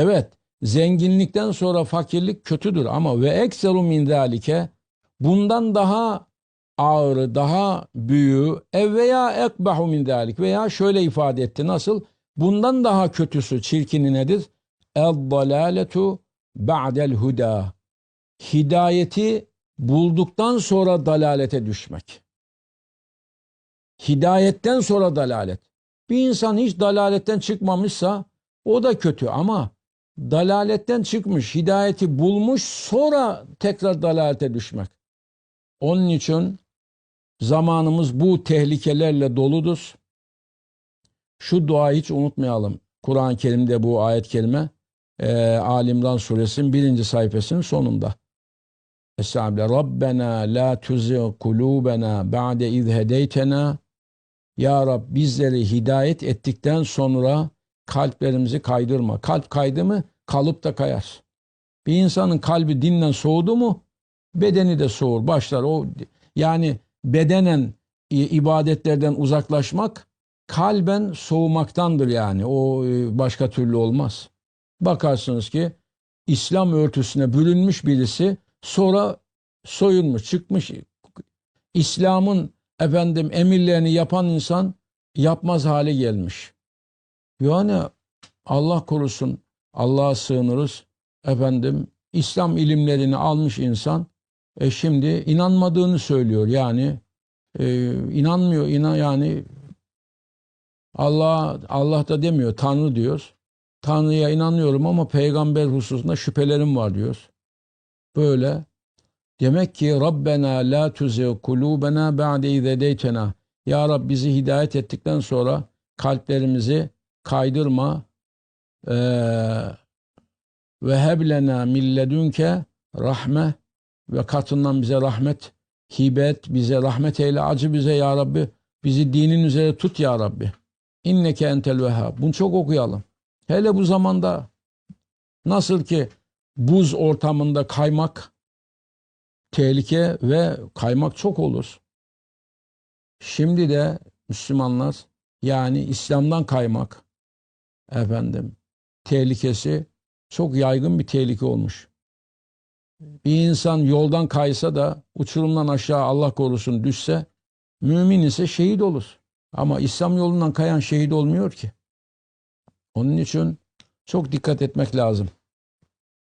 Evet, zenginlikten sonra fakirlik kötüdür ama ve ekseru min zalike bundan daha ağırı, daha büyüğü ev veya ekbahu min zalik veya şöyle ifade etti. Nasıl? Bundan daha kötüsü, çirkini nedir? El-dalaletu ba'del huda. Hidayeti bulduktan sonra dalalete düşmek. Hidayetten sonra dalalet. Bir insan hiç dalaletten çıkmamışsa o da kötü ama dalaletten çıkmış, hidayeti bulmuş sonra tekrar dalalete düşmek. Onun için zamanımız bu tehlikelerle doludur. Şu duayı hiç unutmayalım. Kur'an-ı Kerim'de bu ayet kelime e, Alimran suresinin birinci sayfasının sonunda. Estağfirullah. Rabbena la tuzigh kulubena ba'de iz hedeytena. Ya Rab bizleri hidayet ettikten sonra kalplerimizi kaydırma. Kalp kaydı mı kalıp da kayar. Bir insanın kalbi dinlen soğudu mu bedeni de soğur. Başlar o yani bedenen ibadetlerden uzaklaşmak kalben soğumaktandır yani. O e, başka türlü olmaz. Bakarsınız ki İslam örtüsüne bürünmüş birisi sonra soyunmuş, çıkmış. İslam'ın efendim emirlerini yapan insan yapmaz hale gelmiş. Yani Allah korusun Allah'a sığınırız. Efendim İslam ilimlerini almış insan e şimdi inanmadığını söylüyor. Yani e, inanmıyor. inan yani Allah Allah da demiyor. Tanrı diyor. Tanrı'ya inanıyorum ama peygamber hususunda şüphelerim var diyor. Böyle. Demek ki Rabbena la tuzigh kulubena ba'de izedeytena. Ya Rab bizi hidayet ettikten sonra kalplerimizi kaydırma. Ee, ve heblena milledünke rahme ve katından bize rahmet hibet bize rahmet eyle. Acı bize ya Rabbi bizi dinin üzere tut ya Rabbi. İnneke entel vehhab. Bunu çok okuyalım. Hele bu zamanda nasıl ki buz ortamında kaymak tehlike ve kaymak çok olur. Şimdi de Müslümanlar yani İslam'dan kaymak efendim tehlikesi çok yaygın bir tehlike olmuş. Bir insan yoldan kaysa da uçurumdan aşağı Allah korusun düşse mümin ise şehit olur. Ama İslam yolundan kayan şehit olmuyor ki. Onun için çok dikkat etmek lazım.